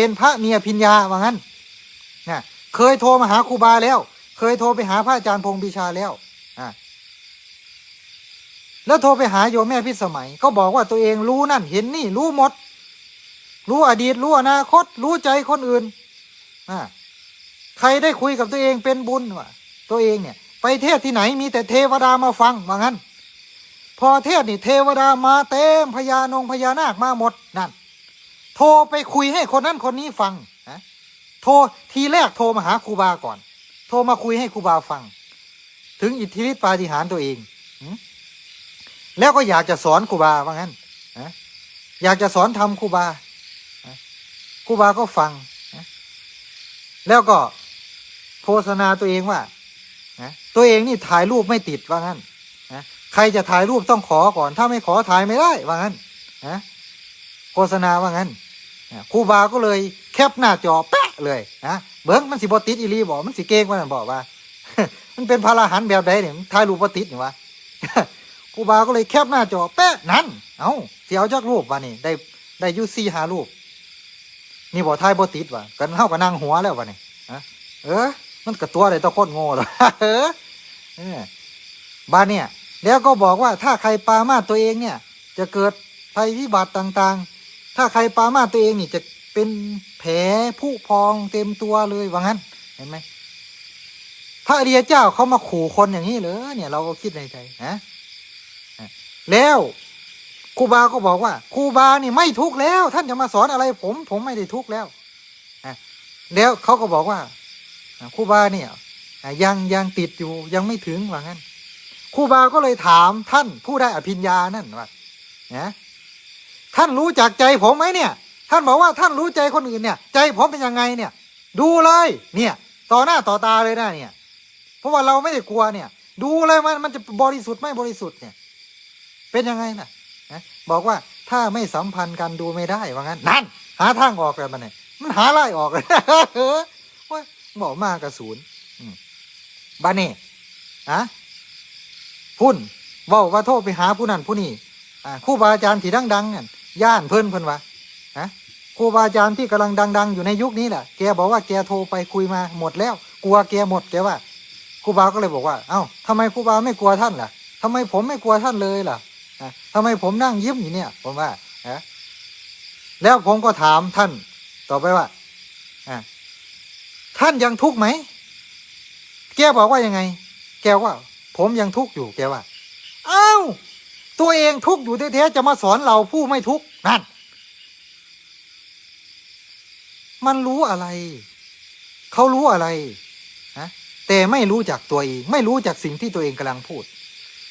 เป็นพระเมียพิญญาว่างั้นนะเคยโทรมาหาครูบาแล้ว เคยโทรไปหาพระอาจารย์พงษ์ปีชาแล้วอ่าแล้วโทรไปหาโยมแม่พิสมัย ก็บอกว่าตัวเองรู้นั่นเห็นนี่รู้หมด รู้อดีตรู้อนาคต รู้ใจคนอื่นอ่าใครได้คุยกับตัวเองเป็นบุญวะตัวเองเนี่ย ไปเทศที่ไหนมีแต่เทวดามาฟังว่างั้น พอเทศนี่เทวดามาเต็มพญานงพญานาคมาหมดนั่น โทรไปคุยให้คนนั้นคนนี้ฟังนะโทรทีแรกโทรมาหาครูบาก่อน โทรมาคุยให้ครูบาฟัง ถึงอิทธิฤทธิปาฏิหาริย์ตัวเองแล้วก็อยากจะสอนครูบาว่างั้นอยากจะสอนทำครูบาครูบาก็ฟังแล้วก็โฆษณาตัวเองว่าตัวเองนี่ถ่ายรูปไม่ติดว่างั้นใครจะถ่ายรูปต้องขอก่อน ถ้าไม่ขอถ่ายไม่ได้ว่างั้นโฆษณาว่างั้น ครูบาก็เลยแคปหน้าจอแปะเลยนะเบิ้งมันสิบติดอีหลีบอกมันสิเก่งว่านั่นบอกว่า มันเป็นพระรหันแบบใดเนี่ยมันถ่ายรูปติดนี่วะครูบาก็เลยแคปหน้าจอแปะนั่นเอาเสียวจากรูปวะนี่ได้ได้ยูซี่หารูป นี่บอกถ่ายบติดวะกันเข้ากับนางหัวแล้ววะนี่เออ มันกับตัวอะไรตะโคตรโง่เลยเออเออบ้านเนี่ย แล้วก็บอกว่าถ้าใครปามาตัวเองเนี่ย จะเกิดภัยพิบัติต่างๆ ถ้าใครปามาตัวเองนี่จะเป็นแผลผุพองเต็มตัวเลยว่างั้น เห็นไหมพระอริยเจ้าเขามาขู่คนอย่างนี้เหรอเนี่ยเราก็คิดในใจนะแล้วครูบาก็บอกว่าครูบานี่ไม่ทุกข์แล้ว ท่านจะมาสอนอะไรผม ผมไม่ได้ทุกข์แล้วนะแล้วเขาก็บอกว่าครูบาเนี่ยยังยังติดอยู่ยังไม่ถึงว่างั้นครูบาก็เลยถามท่านผู้ได้อภิญญานั่นว่านะ ท่านรู้จักใจผมไหมเนี่ย ท่านบอกว่าท่านรู้ใจคนอื่นเนี่ย ใจผมเป็นยังไงเนี่ย ดูเลย เนี่ย ต่อหน้าต่อตาเลยนะเนี่ย เพราะว่าเราไม่ได้กลัวเนี่ย ดูเลยมันมันจะบริสุทธิ์ไม่บริสุทธิ์เนี่ย เป็นยังไงน่ะนะบอกว่าถ้าไม่สัมพันธ์กันดูไม่ได้ว่างั้น นั่น หาทางออกแล้วมันเนี่ยมันหาไล่ออกเลยเออว่าบอกมากกระสูนบ้านนี่อะพุ่นว่าว่าโทษไปหาผู้นั้นผู้นี้อ่าครู่บาอาจารย์ที่ดังๆเนี่ ย่านเพิ่นเพิ่นวะฮะครูบาอาจารย์ที่กำลังดัง ๆ อยู่ในยุคนี้แหละแกบอกว่าแกโทรไปคุยมาหมดแล้ว กลัวแกหมดแกว่าครูบาก็เลยบอกว่า เอ้าทำไมครูบาไม่กลัวท่านล่ะทำไมผมไม่กลัวท่านเลยล่ะอะทำไมผมนั่งยิ้มอยู่เนี่ย ผมว่าฮะแล้วผมก็ถามท่านต่อไปว่าท่านยังทุกข์ไหม แกบอกว่ายังไง แกว่า ผมยังทุกข์อยู่แกว่าเอ้า ตัวเองทุกข์อยู่แท้ๆจะมาสอนเราผู้ไม่ทุกข์นั่นมันรู้อะไร เขารู้อะไรนะแต่ไม่รู้จักตัวเอง ไม่รู้จักสิ่งที่ตัวเองกำลังพูด